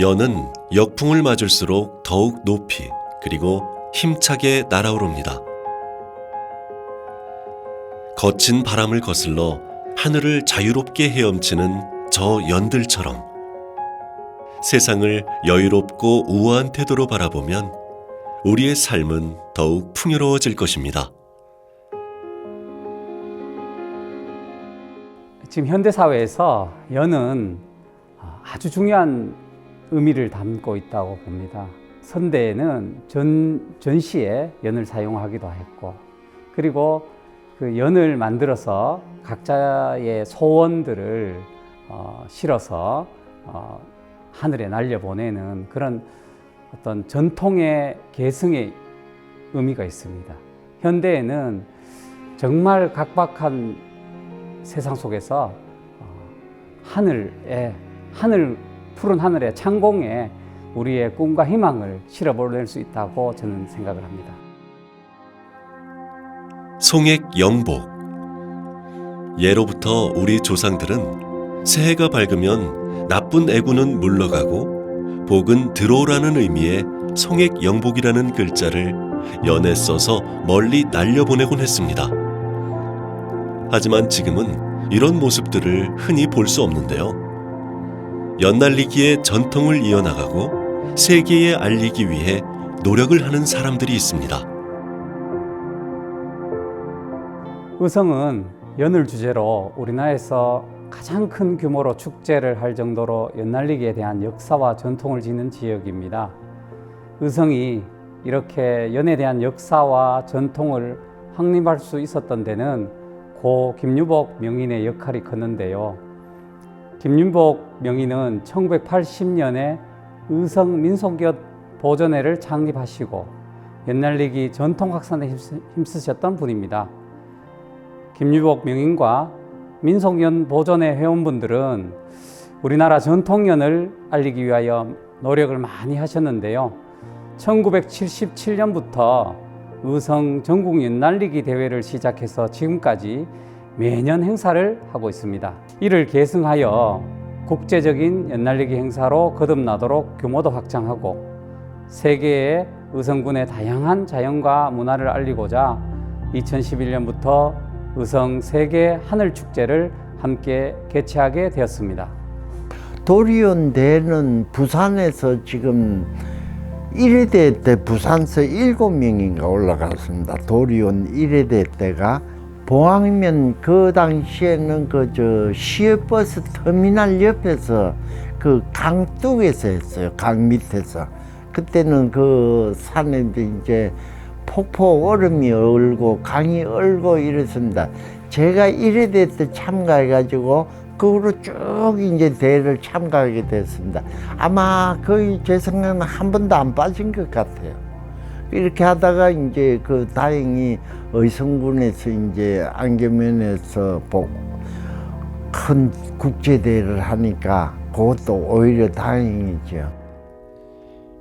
연은 역풍을 맞을수록 더욱 높이 그리고 힘차게 날아오릅니다. 거친 바람을 거슬러 하늘을 자유롭게 헤엄치는 저 연들처럼 세상을 여유롭고 우아한 태도로 바라보면 우리의 삶은 더욱 풍요로워질 것입니다. 지금 현대 사회에서 연은 아주 중요한 의미를 담고 있다고 봅니다. 선대에는 전, 전시에 연을 사용하기도 했고, 그리고 그 연을 만들어서 각자의 소원들을 어, 실어서 어, 하늘에 날려보내는 그런 어떤 전통의 계승의 의미가 있습니다. 현대에는 정말 각박한 세상 속에서 어, 하늘에 하늘 푸른 하늘의 창공에 우리의 꿈과 희망을 실어 보낼 수 있다고 저는 생각을 합니다. 송액 영복 예로부터 우리 조상들은 새해가 밝으면 나쁜 애구는 물러가고 복은 들어오라는 의미의 송액 영복이라는 글자를 연에 써서 멀리 날려보내곤 했습니다. 하지만 지금은 이런 모습들을 흔히 볼 수 없는데요. 연날리기의 전통을 이어나가고 세계에 알리기 위해 노력을 하는 사람들이 있습니다. 의성은 연을 주제로 우리나라에서 가장 큰 규모로 축제를 할 정도로 연날리기에 대한 역사와 전통을 지닌 지역입니다. 의성이 이렇게 연에 대한 역사와 전통을 확립할 수 있었던 데는 고 김유복 명인의 역할이 컸는데요. 김윤복 명인은 1980년에 의성 민속기업 보존회를 창립하시고 연날리기 전통 확산에 힘쓰셨던 분입니다. 김유복 명인과 민속연 보존회 회원분들은 우리나라 전통연을 알리기 위하여 노력을 많이 하셨는데요. 1977년부터 의성 전국 연 날리기 대회를 시작해서 지금까지 매년 행사를 하고 있습니다. 이를 계승하여 국제적인 연날리기 행사로 거듭나도록 규모도 확장하고 세계의 의성군의 다양한 자연과 문화를 알리고자 2011년부터 의성 세계 하늘 축제를 함께 개최하게 되었습니다. 도리온 대는 부산에서 지금 1회대 때 부산서 7명인가 올라갔습니다. 도리온 1회대 때가 봉황면 그 당시에는 그 저 시외버스 터미널 옆에서 그 강둑에서 했어요. 강 밑에서. 그때는 그 산에 이제 폭포 얼음이 얼고 강이 얼고 이랬습니다. 제가 1회대 때 참가해가지고 그 후로 쭉 이제 대회를 참가하게 됐습니다. 아마 거의 제 생각은 한 번도 안 빠진 것 같아요. 이렇게 하다가 이제 그 다행히 의성군에서 이제 안개면에서 큰 국제대회를 하니까 그것도 오히려 다행이죠.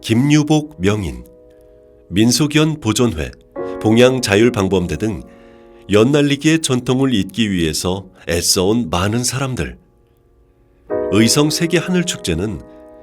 김유복 명인, 민속연 보존회, 봉양 자율방범대 등 연날리기의 전통을 잇기 위해서 애써온 많은 사람들. 의성 세계 하늘 축제는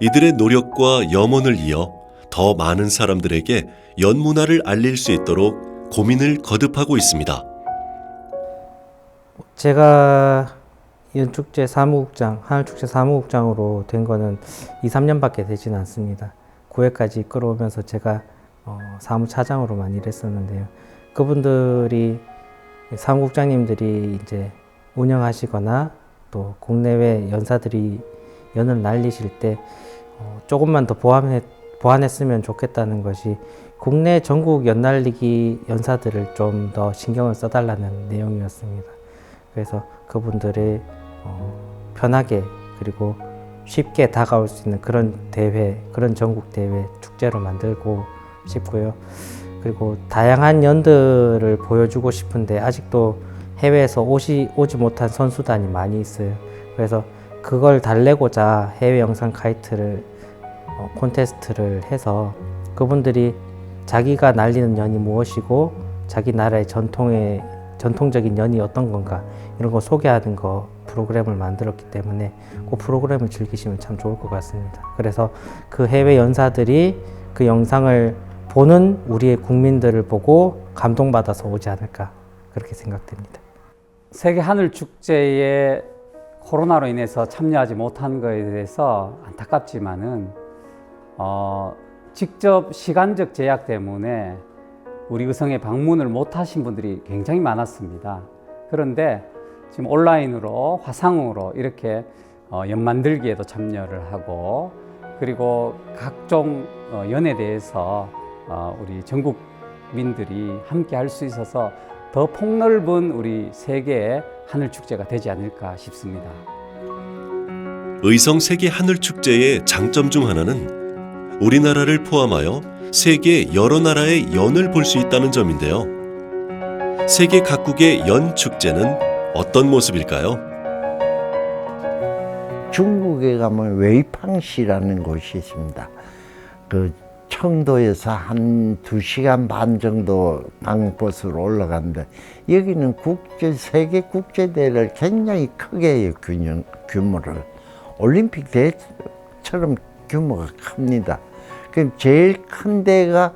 이들의 노력과 염원을 이어 더 많은 사람들에게 연문화를 알릴 수 있도록 고민을 거듭하고 있습니다. 제가 연축제 사무국장, 하늘축제 사무국장으로 된 거는 2, 3년밖에 되진 않습니다. 9회까지 끌어오면서 제가 어, 사무차장으로만 일했었는데요. 그분들이 사무국장님들이 이제 운영하시거나 또 국내외 연사들이 연을 날리실 때 어, 조금만 더 보완해, 보완했으면 좋겠다는 것이 국내 전국 연날리기 연사들을 좀 더 신경을 써달라는 내용이었습니다. 그래서 그분들의 어, 편하게 그리고 쉽게 다가올 수 있는 그런 대회, 그런 전국 대회 축제로 만들고 싶고요. 그리고 다양한 연들을 보여주고 싶은데 아직도 해외에서 오시, 오지 못한 선수단이 많이 있어요. 그래서 그걸 달래고자 해외 영상 카이트를 어, 콘테스트를 해서 그분들이 자기가 날리는 연이 무엇이고 자기 나라의 전통에 전통적인 연이 어떤 건가 이런 거 소개하는 거 프로그램을 만들었기 때문에 그 프로그램을 즐기시면 참 좋을 것 같습니다. 그래서 그 해외 연사들이 그 영상을 보는 우리의 국민들을 보고 감동받아서 오지 않을까 그렇게 생각됩니다. 세계 하늘 축제에 코로나로 인해서 참여하지 못한 것에 대해서 안타깝지만은 어, 직접 시간적 제약 때문에 우리 의성에 방문을 못 하신 분들이 굉장히 많았습니다. 그런데 지금 온라인으로 화상으로 이렇게 어, 연 만들기에도 참여를 하고 그리고 각종 어, 연에 대해서 어, 우리 전국민들이 함께 할 수 있어서 더 폭넓은 우리 세계의 하늘 축제가 되지 않을까 싶습니다. 의성 세계 하늘 축제의 장점 중 하나는 우리나라를 포함하여 세계 여러 나라의 연을 볼 수 있다는 점인데요. 세계 각국의 연 축제는 어떤 모습일까요? 중국에 가면 웨이팡시라는 곳이 있습니다. 그 청도에서 한 두시간반 정도 방버스로 올라가는데 여기는 국제 세계 국제 대회를 굉장히 크게. 균형, 규모를 올림픽 대회처럼 규모가 큽니다. 그 제일 큰 데가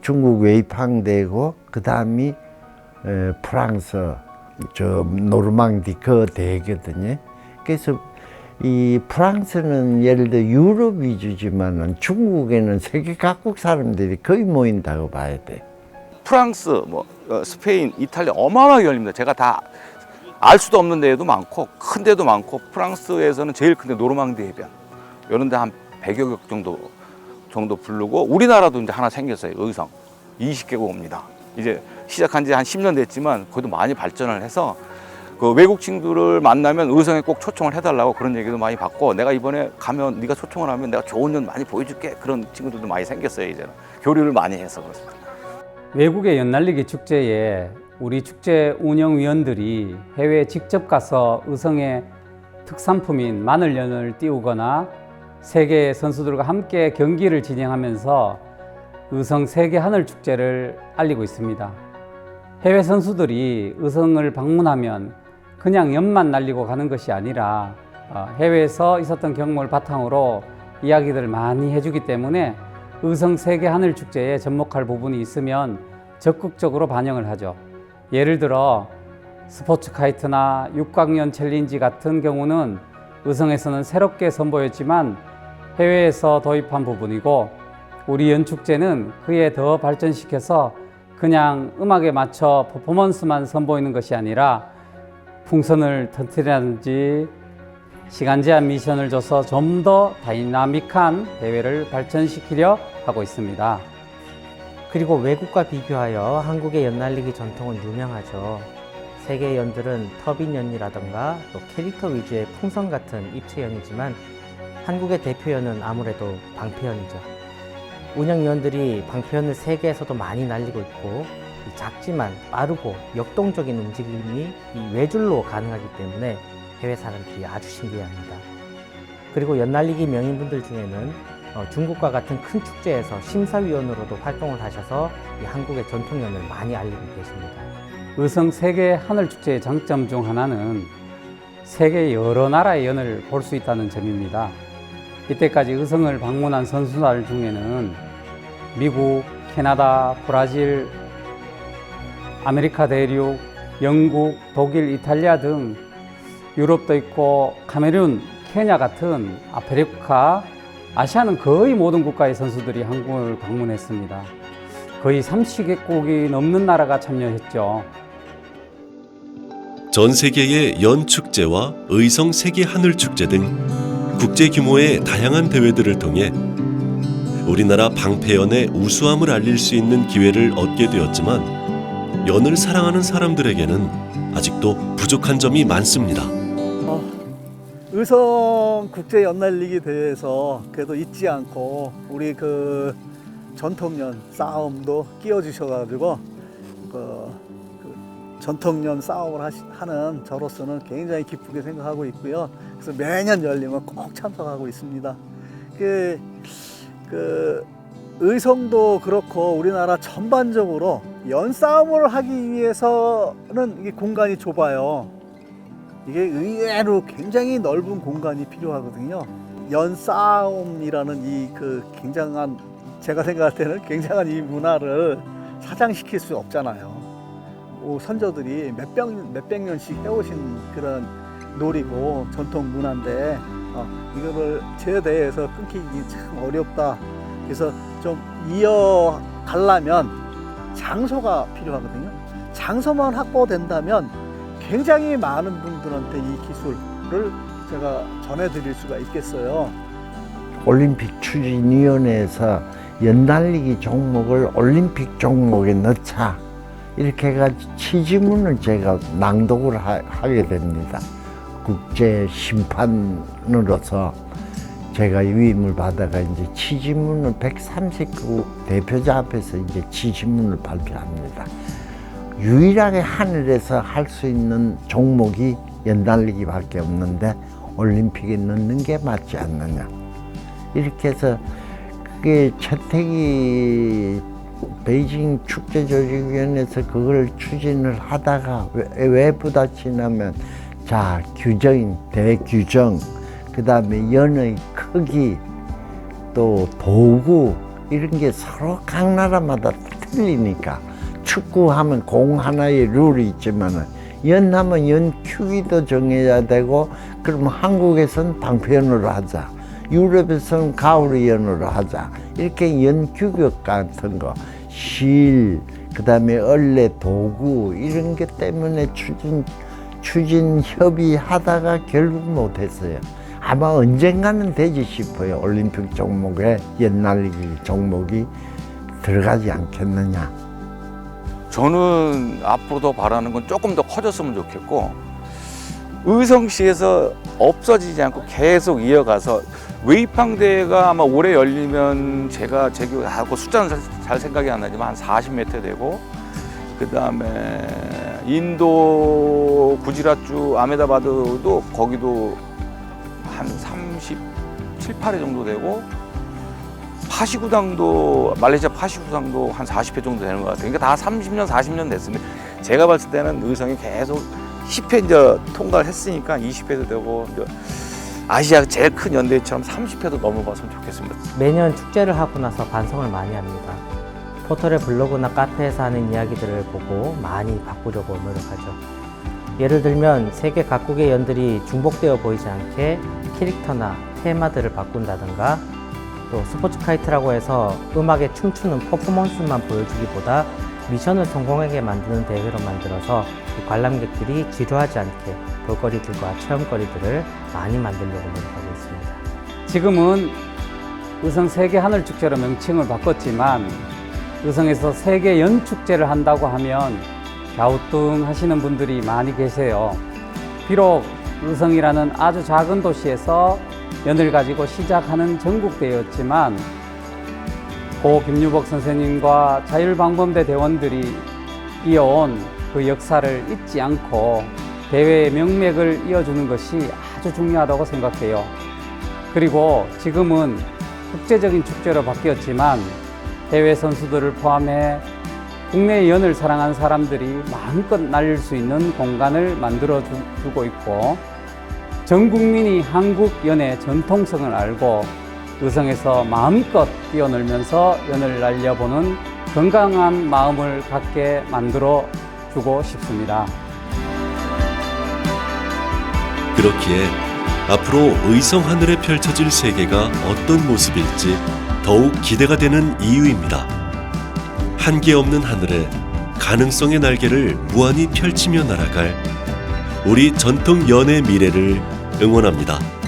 중국 웨이팡대고 그 다음이 에, 프랑스 저 노르망디 그 대거든요. 그래서 이 프랑스는 예를 들어 유럽 위주지만은 중국에는 세계 각국 사람들이 거의 모인다고 봐야 돼. 프랑스, 뭐 어, 스페인, 이탈리아 어마어마하게 열립니다. 제가 다 알 수도 없는 데도 많고 큰 데도 많고 프랑스에서는 제일 큰 데 노르망디 해변 이런 데한 100여 개 정도 정도 부르고 우리나라도 이제 하나 생겼어요. 의성 20개국 옵니다. 이제 시작한 지 한 10년 됐지만 거기도 많이 발전을 해서 그 외국 친구들을 만나면 의성에 꼭 초청을 해달라고 그런 얘기도 많이 받고 내가 이번에 가면 네가 초청을 하면 내가 좋은 년 많이 보여줄게 그런 친구들도 많이 생겼어요 이제는 교류를 많이 해서 그렇습니다. 외국의 연날리기 축제에 우리 축제 운영위원들이 해외에 직접 가서 의성의 특산품인 마늘연을 띄우거나 세계 선수들과 함께 경기를 진행하면서 의성 세계 하늘 축제를 알리고 있습니다. 해외 선수들이 의성을 방문하면 그냥 연만 날리고 가는 것이 아니라 어, 해외에서 있었던 경험을 바탕으로 이야기들을 많이 해주기 때문에 의성 세계 하늘 축제에 접목할 부분이 있으면 적극적으로 반영을 하죠. 예를 들어 스포츠 카이트나 육각년 챌린지 같은 경우는 의성에서는 새롭게 선보였지만 해외에서 도입한 부분이고 우리 연축제는 그에 더 발전시켜서 그냥 음악에 맞춰 퍼포먼스만 선보이는 것이 아니라 풍선을 터뜨리라든지 시간 제한 미션을 줘서 좀 더 다이나믹한 대회를 발전시키려 하고 있습니다. 그리고 외국과 비교하여 한국의 연날리기 전통은 유명하죠. 세계 연들은 터빈 연이라던가 또 캐릭터 위주의 풍선 같은 입체 연이지만 한국의 대표연은 아무래도 방패연이죠. 운영연들이 방패연을 세계에서도 많이 날리고 있고 이 작지만 빠르고 역동적인 움직임이 이 외줄로 가능하기 때문에 해외 사람들이 아주 신기해합니다. 그리고 연날리기 명인분들 중에는 어, 중국과 같은 큰 축제에서 심사위원으로도 활동을 하셔서 이 한국의 전통연을 많이 알리고 계십니다. 의성 세계 하늘 축제의 장점 중 하나는 세계 여러 나라의 연을 볼 수 있다는 점입니다. 이때까지 의성을 방문한 선수들 중에는 미국, 캐나다, 브라질, 아메리카 대륙, 영국, 독일, 이탈리아 등 유럽도 있고 카메룬, 케냐 같은 아프리카, 아시아는 거의 모든 국가의 선수들이 한국을 방문했습니다. 거의 30개국이 넘는 나라가 참여했죠. 전 세계의 연 축제와 의성 세계 하늘 축제 등 국제 규모의 다양한 대회들을 통해 우리나라 방패연의 우수함을 알릴 수 있는 기회를 얻게 되었지만 연을 사랑하는 사람들에게는 아직도 부족한 점이 많습니다. 의성 국제 연날리기 대회에서 그래도 잊지 않고 우리 그 전통연 싸움도 끼워 주셔가지고 그, 그 전통연 싸움을 하시, 하는 저로서는 굉장히 기쁘게 생각하고 있고요. 그래서 매년 열리면 꼭 참석하고 있습니다. 그, 그 의성도 그렇고 우리나라 전반적으로 연싸움을 하기 위해서는 이게 공간이 좁아요. 이게 의외로 굉장히 넓은 공간이 필요하거든요. 연싸움이라는 이 그 굉장한 제가 생각할 때는 굉장한 이 문화를 사장시킬 수 없잖아요. 오, 선조들이 몇백 몇백 년씩 해오신 그런 놀이고 전통 문화인데 어, 이거를 제대해서 끊기기 참 어렵다. 그래서 좀 이어가려면 장소가 필요하거든요. 장소만 확보된다면 굉장히 많은 분들한테 이 기술을 제가 전해드릴 수가 있겠어요. 올림픽 추진위원회에서 연달리기 종목을 올림픽 종목에 넣자 이렇게 해가지고 취지문을 제가 낭독을 하, 하게 됩니다. 국제 심판으로서 제가 위임을 받아가 이제 취지문을 139 대표자 앞에서 이제 취지문을 발표합니다. 유일하게 하늘에서 할 수 있는 종목이 연달리기밖에 없는데 올림픽에 넣는 게 맞지 않느냐. 이렇게 해서 그게 최태기 베이징 축제조직위원회에서 그걸 추진을 하다가 왜, 왜 부딪히냐면 자 규정인 대규정 그 다음에 연의 크기 또 도구 이런 게 서로 각 나라마다 틀리니까 축구하면 공 하나의 룰이 있지만은 연하면 연 크기도 정해야 되고 그러면 한국에서는 방편으로 하자 유럽에서는 가을 연으로 하자. 이렇게 연 규격 같은 거 실, 그 다음에 얼레 도구 이런 게 때문에 추진 추진 협의하다가 결국 못했어요. 아마 언젠가는 되지 싶어요. 올림픽 종목에 옛날리기 종목이 들어가지 않겠느냐. 저는 앞으로도 바라는 건 조금 더 커졌으면 좋겠고 의성시에서 없어지지 않고 계속 이어가서 웨이팡 대회가 아마 올해 열리면 제가 제기하고 숫자는 잘, 잘 생각이 안 나지만 한 40m 되고 그 다음에 인도 구지라주 아메다바드도 거기도 한 37, 8회 정도 되고 파시구당도 말레이시아 파시구당도 한 40회 정도 되는 것 같아요. 그러니까 다 30년, 40년 됐습니다. 제가 봤을 때는 의성이 계속 10회 이제 통과를 했으니까 20회도 되고 아시아 제일 큰 연대회처럼 30회도 넘어봤으면 좋겠습니다. 매년 축제를 하고 나서 반성을 많이 합니다. 포털의 블로그나 카페에서 하는 이야기들을 보고 많이 바꾸려고 노력하죠. 예를 들면 세계 각국의 연들이 중복되어 보이지 않게 캐릭터나 테마들을 바꾼다든가 또 스포츠 카이트라고 해서 음악에 춤추는 퍼포먼스만 보여주기보다 미션을 성공하게 만드는 대회로 만들어서 이 관람객들이 지루하지 않게 볼거리들과 체험거리들을 많이 만들려고 노력하고 있습니다. 지금은 의성 세계 하늘 축제로 명칭을 바꿨지만 의성에서 세계 연 축제를 한다고 하면 갸우뚱 하시는 분들이 많이 계세요. 비록 의성이라는 아주 작은 도시에서 연을 가지고 시작하는 전국 대회였지만 고 김유복 선생님과 자율방범대 대원들이 이어온 그 역사를 잊지 않고 대회의 명맥을 이어주는 것이 아주 중요하다고 생각해요. 그리고 지금은 국제적인 축제로 바뀌었지만 해외 선수들을 포함해 국내 연을 사랑하는 사람들이 마음껏 날릴 수 있는 공간을 만들어 주- 주고 있고 전 국민이 한국 연의 전통성을 알고 의성에서 마음껏 뛰어놀면서 연을 날려보는 건강한 마음을 갖게 만들어 주고 싶습니다. 그렇기에 앞으로 의성 하늘에 펼쳐질 세계가 어떤 모습일지 더욱 기대가 되는 이유입니다. 한계 없는 하늘에 가능성의 날개를 무한히 펼치며 날아갈 우리 전통 연의 미래를 응원합니다.